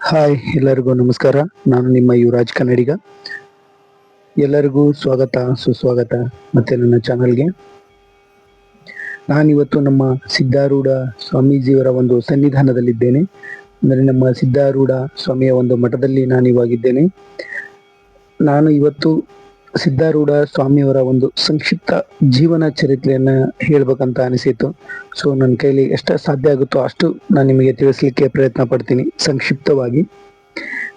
Hi, ಎಲ್ಲರಿಗೂ ನಮಸ್ಕಾರ. ನಾನು ನಿಮ್ಮ ಯುವರಾಜ್ ಕನ್ನಡಿಗ. ಎಲ್ಲರಿಗೂ ಸ್ವಾಗತ, ಸುಸ್ವಾಗತ ಮತ್ತೆ ನನ್ನ ಚಾನಲ್ಗೆ. ನಾನಿವತ್ತು ನಮ್ಮ ಸಿದ್ಧಾರೂಢ ಸ್ವಾಮೀಜಿಯವರ ಒಂದು ಸನ್ನಿಧಾನದಲ್ಲಿದ್ದೇನೆ. ಅಂದರೆ ನಮ್ಮ ಸಿದ್ಧಾರೂಢ ಸ್ವಾಮಿಯ ಒಂದು ಮಠದಲ್ಲಿ ನಾನು ಇವಾಗಿದ್ದೇನೆ ನಾನು ಇವತ್ತು ಸಿದ್ಧಾರೂಢ ಸ್ವಾಮಿಯವರ ಒಂದು ಸಂಕ್ಷಿಪ್ತ ಜೀವನ ಚರಿತ್ರೆಯನ್ನ ಹೇಳ್ಬೇಕಂತ ಅನಿಸಿತು ಸೊ ನನ್ನ ಕೈಲಿ ಎಷ್ಟು ಸಾಧ್ಯ ಆಗುತ್ತೋ ಅಷ್ಟು ನಾನು ನಿಮಗೆ ತಿಳಿಸ್ಲಿಕ್ಕೆ ಪ್ರಯತ್ನ ಪಡ್ತೀನಿ ಸಂಕ್ಷಿಪ್ತವಾಗಿ.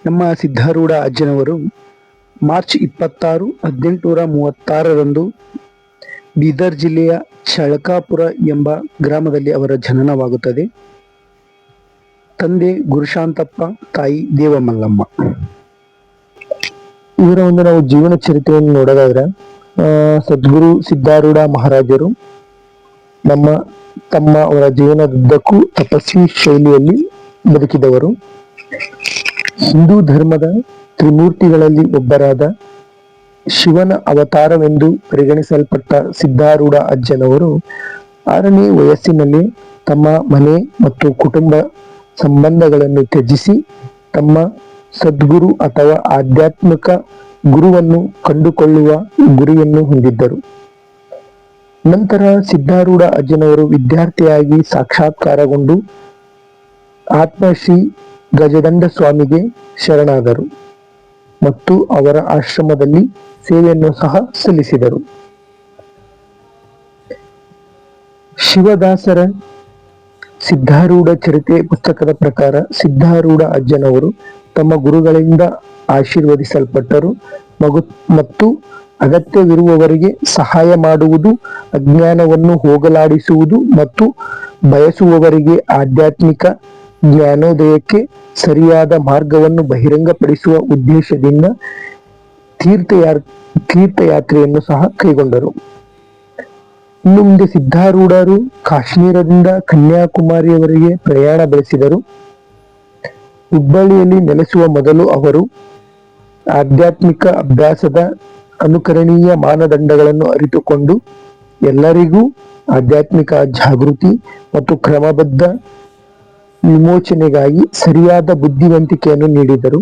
ನಮ್ಮ ಸಿದ್ಧಾರೂಢ ಅಜ್ಜನವರು ಮಾರ್ಚ್ ಇಪ್ಪತ್ತಾರು, ಹದಿನೆಂಟುನೂರ ಮೂವತ್ತಾರರಂದು ಬೀದರ್ ಜಿಲ್ಲೆಯ ಚಳಕಾಪುರ ಎಂಬ ಗ್ರಾಮದಲ್ಲಿ ಅವರ ಜನನವಾಗುತ್ತದೆ. ತಂದೆ ಗುರುಶಾಂತಪ್ಪ, ತಾಯಿ ದೇವಮಲ್ಲಮ್ಮ. ಇವರ ಒಂದು ನಾವು ಜೀವನ ಚರಿತ್ರೆಯನ್ನು ನೋಡೋದಾದ್ರೆ ಸದ್ಗುರು ಸಿದ್ಧಾರೂಢ ಮಹಾರಾಜರು ನಮ್ಮ, ತಮ್ಮ ಅವರ ಜೀವನದುದ್ದಕ್ಕೂ ತಪಸ್ವಿ ಶೈಲಿಯಲ್ಲಿ ಬದುಕಿದವರು. ಹಿಂದೂ ಧರ್ಮದ ತ್ರಿಮೂರ್ತಿಗಳಲ್ಲಿ ಒಬ್ಬರಾದ ಶಿವನ ಅವತಾರವೆಂದು ಪರಿಗಣಿಸಲ್ಪಟ್ಟ ಸಿದ್ಧಾರೂಢ ಅಜ್ಜನವರು ಆರನೇ ವಯಸ್ಸಿನಲ್ಲಿ ತಮ್ಮ ಮನೆ ಮತ್ತು ಕುಟುಂಬ ಸಂಬಂಧಗಳನ್ನು ತ್ಯಜಿಸಿ ತಮ್ಮ ಸದ್ಗುರು ಅಥವಾ ಆಧ್ಯಾತ್ಮಿಕ ಗುರುವನ್ನು ಕಂಡುಕೊಳ್ಳುವ ಗುರಿಯನ್ನು ಹೊಂದಿದ್ದರು. ನಂತರ ಸಿದ್ಧಾರೂಢ ಅಜ್ಜನವರು ವಿದ್ಯಾರ್ಥಿಯಾಗಿ ಸಾಕ್ಷಾತ್ಕಾರಗೊಂಡು ಆತ್ಮಶ್ರೀ ಗಜದಂಡ ಸ್ವಾಮಿಗೆ ಶರಣಾದರು ಮತ್ತು ಅವರ ಆಶ್ರಮದಲ್ಲಿ ಸೇವೆಯನ್ನು ಸಹ ಸಲ್ಲಿಸಿದರು. ಶಿವದಾಸರ ಸಿದ್ಧಾರೂಢ ಚರಿತೆ ಪುಸ್ತಕದ ಪ್ರಕಾರ ಸಿದ್ಧಾರೂಢ ಅಜ್ಜನವರು ತಮ್ಮ ಗುರುಗಳಿಂದ ಆಶೀರ್ವದಿಸಲ್ಪಟ್ಟರು. ಮಗು ಮತ್ತು ಅಗತ್ಯವಿರುವವರಿಗೆ ಸಹಾಯ ಮಾಡುವುದು, ಅಜ್ಞಾನವನ್ನು ಹೋಗಲಾಡಿಸುವುದು ಮತ್ತು ಬಯಸುವವರಿಗೆ ಆಧ್ಯಾತ್ಮಿಕ ಜ್ಞಾನೋದಯಕ್ಕೆ ಸರಿಯಾದ ಮಾರ್ಗವನ್ನು ಬಹಿರಂಗಪಡಿಸುವ ಉದ್ದೇಶದಿಂದ ತೀರ್ಥಯಾ ತೀರ್ಥಯಾತ್ರೆಯನ್ನು ಸಹ ಕೈಗೊಂಡರು. ಇನ್ನು ಮುಂದೆ ಸಿದ್ಧಾರೂಢರು ಕಾಶ್ಮೀರದಿಂದ ಕನ್ಯಾಕುಮಾರಿಯವರಿಗೆ ಪ್ರಯಾಣ ಬೆಳೆಸಿದರು. ಹುಬ್ಬಳ್ಳಿಯಲ್ಲಿ ನೆಲೆಸುವ ಮೊದಲು ಅವರು ಆಧ್ಯಾತ್ಮಿಕ ಅಭ್ಯಾಸದ ಅನುಕರಣೀಯ ಮಾನದಂಡಗಳನ್ನು ಅರಿತುಕೊಂಡು ಎಲ್ಲರಿಗೂ ಆಧ್ಯಾತ್ಮಿಕ ಜಾಗೃತಿ ಮತ್ತು ಕ್ರಮಬದ್ಧ ವಿಮೋಚನೆಗಾಗಿ ಸರಿಯಾದ ಬುದ್ಧಿವಂತಿಕೆಯನ್ನು ನೀಡಿದರು.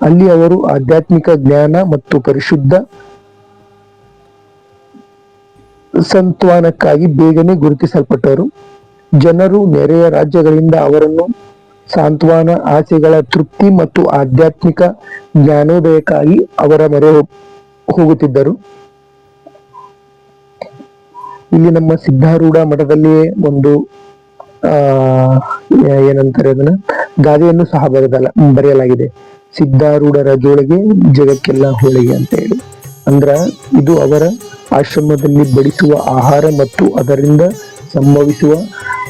ಅಲ್ಲಿ ಅವರು ಆಧ್ಯಾತ್ಮಿಕ ಜ್ಞಾನ ಮತ್ತು ಪರಿಶುದ್ಧ ಸಂತ್ವಾನಕ್ಕಾಗಿ ಬೇಗನೆ ಗುರುತಿಸಲ್ಪಟ್ಟರು. ಜನರು ನೆರೆಯ ರಾಜ್ಯಗಳಿಂದ ಅವರನ್ನು ಸಾಂತ್ವನ ಆಸೆಗಳ ತೃಪ್ತಿ ಮತ್ತು ಆಧ್ಯಾತ್ಮಿಕ ಜ್ಞಾನೋದಯಕ್ಕಾಗಿ ಅವರ ಮೊರೆ ಹೋಗುತ್ತಿದ್ದರು. ಇಲ್ಲಿ ನಮ್ಮ ಸಿದ್ಧಾರೂಢ ಮಠದಲ್ಲಿಯೇ ಒಂದು, ಆ, ಏನಂತಾರೆ ಅದನ್ನ? ಗಾದೆಯನ್ನು ಸಹ ಬರೆದಲ್ಲ ಬರೆಯಲಾಗಿದೆ. ಸಿದ್ಧಾರೂಢರ ಜೋಳಿಗೆ ಜಗಕ್ಕೆಲ್ಲ ಹೋಳಿಗೆ ಅಂತ ಹೇಳಿ. ಅಂದ್ರ ಇದು ಅವರ ಆಶ್ರಮದಲ್ಲಿ ಬಡಿಸುವ ಆಹಾರ ಮತ್ತು ಅದರಿಂದ ಸಂಭವಿಸುವ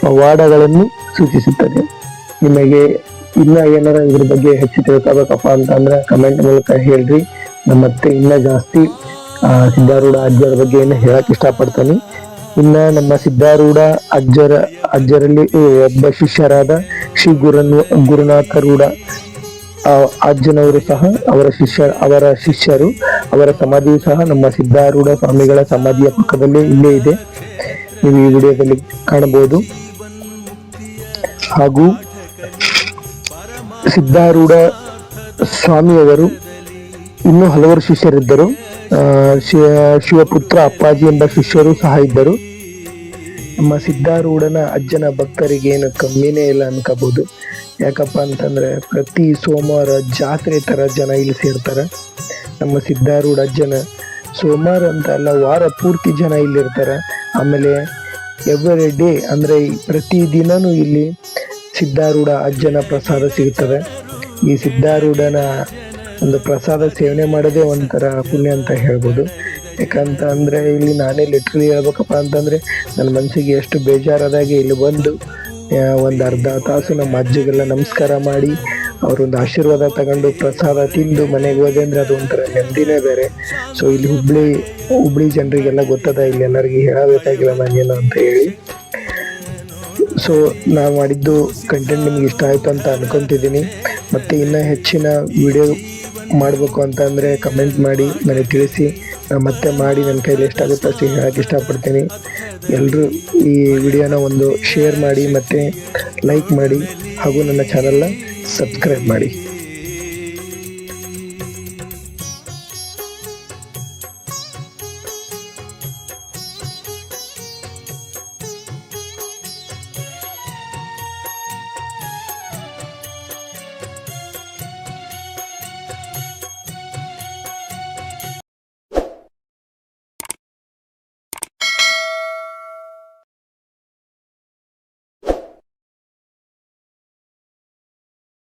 ಪವಾಡಗಳನ್ನು ಸೂಚಿಸುತ್ತದೆ. ನಿಮಗೆ ಇನ್ನ ಏನಾರ ಇದ್ರ ಬಗ್ಗೆ ಹೆಚ್ಚು ತಿಳ್ಕೊಬೇಕಪ್ಪ ಅಂತ ಅಂದ್ರೆ ಕಮೆಂಟ್ ಮೂಲಕ ಹೇಳ್ರಿ. ನಮ್ಮತ್ತೆ ಇನ್ನ ಜಾಸ್ತಿ ಸಿದ್ಧಾರೂಢ ಅಜ್ಜರ ಬಗ್ಗೆ ಏನು ಹೇಳಕ್ ಇಷ್ಟಪಡ್ತೀನಿ. ಇನ್ನ ನಮ್ಮ ಸಿದ್ಧಾರೂಢ ಅಜ್ಜರ, ಅಜ್ಜರಲ್ಲಿ ಒಬ್ಬ ಶಿಷ್ಯರಾದ ಶ್ರೀ ಗುರನ್, ಗುರುನಾಥರೂಢ ಅಜ್ಜನವರು ಸಹ ಅವರ ಶಿಷ್ಯ, ಅವರ ಶಿಷ್ಯರು, ಅವರ ಸಮಾಧಿಯು ಸಹ ನಮ್ಮ ಸಿದ್ಧಾರೂಢ ಸ್ವಾಮಿಗಳ ಸಮಾಧಿಯ ಪಕ್ಕದಲ್ಲಿ ಇಲ್ಲೇ ಇದೆ. ನೀವು ಈ ವಿಡಿಯೋದಲ್ಲಿ ಕಾಣಬಹುದು. ಹಾಗೂ ಸಿದ್ಧಾರೂಢ ಸ್ವಾಮಿಯವರು ಇನ್ನೂ ಹಲವಾರು ಶಿಷ್ಯರಿದ್ದರು. ಶಿವಪುತ್ರ ಅಪ್ಪಾಜಿ ಎಂಬ ಶಿಷ್ಯರು ಸಹ ಇದ್ದರು. ನಮ್ಮ ಸಿದ್ಧಾರೂಢನ ಅಜ್ಜನ ಭಕ್ತರಿಗೆ ಏನು ಕಮ್ಮಿನೇ ಇಲ್ಲ ಅನ್ಕೋಬಹುದು ಯಾಕಪ್ಪ ಅಂತಂದ್ರೆ ಪ್ರತಿ ಸೋಮವಾರ ಜಾತ್ರೆ ತರ ಜನ ಇಲ್ಲಿ ಸೇರ್ತಾರೆ. ನಮ್ಮ ಸಿದ್ಧಾರೂಢ ಅಜ್ಜನ ಸೋಮವಾರ ಅಂತ ಅಲ್ಲ, ವಾರ ಪೂರ್ತಿ ಜನ ಇಲ್ಲಿ ಇರ್ತಾರೆ ಆಮೇಲೆ ಎವ್ರಿ ಡೇ ಅಂದ್ರೆ ಪ್ರತಿ ದಿನನೂ ಇಲ್ಲಿ ಸಿದ್ಧಾರೂಢ ಅಜ್ಜನ ಪ್ರಸಾದ ಸಿಗುತ್ತದೆ ಈ ಸಿದ್ಧಾರೂಢನ ಒಂದು ಪ್ರಸಾದ ಸೇವನೆ ಮಾಡೋದೇ ಒಂಥರ ಪುಣ್ಯ ಅಂತ ಹೇಳ್ಬೋದು. ಯಾಕಂತ ಅಂದರೆ ಇಲ್ಲಿ ನಾನೇ ಲಿಟ್ರಲಿ ಹೇಳ್ಬೇಕಪ್ಪ ಅಂತಂದ್ರೆ ನನ್ನ ಮನಸ್ಸಿಗೆ ಎಷ್ಟು ಬೇಜಾರಾದಾಗೆ ಇಲ್ಲಿ ಬಂದು ಒಂದು ಅರ್ಧ ತಾಸು ನಮ್ಮ ಅಜ್ಜಿಗೆಲ್ಲ ನಮಸ್ಕಾರ ಮಾಡಿ, ಅವರೊಂದು ಆಶೀರ್ವಾದ ತಗೊಂಡು ಪ್ರಸಾದ ತಿಂದು ಮನೆಗೆ ಹೋದೆ ಅಂದರೆ ಅದು ಒಂಥರ ನೆಮ್ಮದಿನೇ ಬೇರೆ. ಸೊ ಇಲ್ಲಿ ಹುಬ್ಳಿ ಹುಬ್ಳಿ ಜನರಿಗೆಲ್ಲ ಗೊತ್ತದ, ಇಲ್ಲಿ ಎಲ್ಲರಿಗೂ ಹೇಳಬೇಕಾಗಿಲ್ಲ ನಾನೇನು ಅಂತ ಹೇಳಿ. ಸೊ ನಾವು ಮಾಡಿದ್ದು ಕಂಟೆಂಟ್ ನಿಮ್ಗೆ ಇಷ್ಟ ಆಯಿತು ಅಂತ ಅನ್ಕೊಂತಿದ್ದೀನಿ ಮತ್ತು ಇನ್ನೂ ಹೆಚ್ಚಿನ ವಿಡಿಯೋ ಮಾಡಬೇಕು ಅಂತ ಅಂದರೆ ಕಮೆಂಟ್ ಮಾಡಿ, ನನಗೆ ತಿಳಿಸಿ. ಮತ್ತೆ ಮಾಡಿ ನನ್ನ ಕೈಲಿ ಎಷ್ಟಾಗುತ್ತೋ ಅಷ್ಟು ಹೇಳೋಕ್ಕೆ ಇಷ್ಟಪಡ್ತೀನಿ. ಎಲ್ಲರೂ ಈ ವಿಡಿಯೋನ ಒಂದು ಶೇರ್ ಮಾಡಿ, ಮತ್ತು ಲೈಕ್ ಮಾಡಿ, ಹಾಗೂ ನನ್ನ ಚಾನಲ್ನ ಸಬ್ಸ್ಕ್ರೈಬ್ ಮಾಡಿ.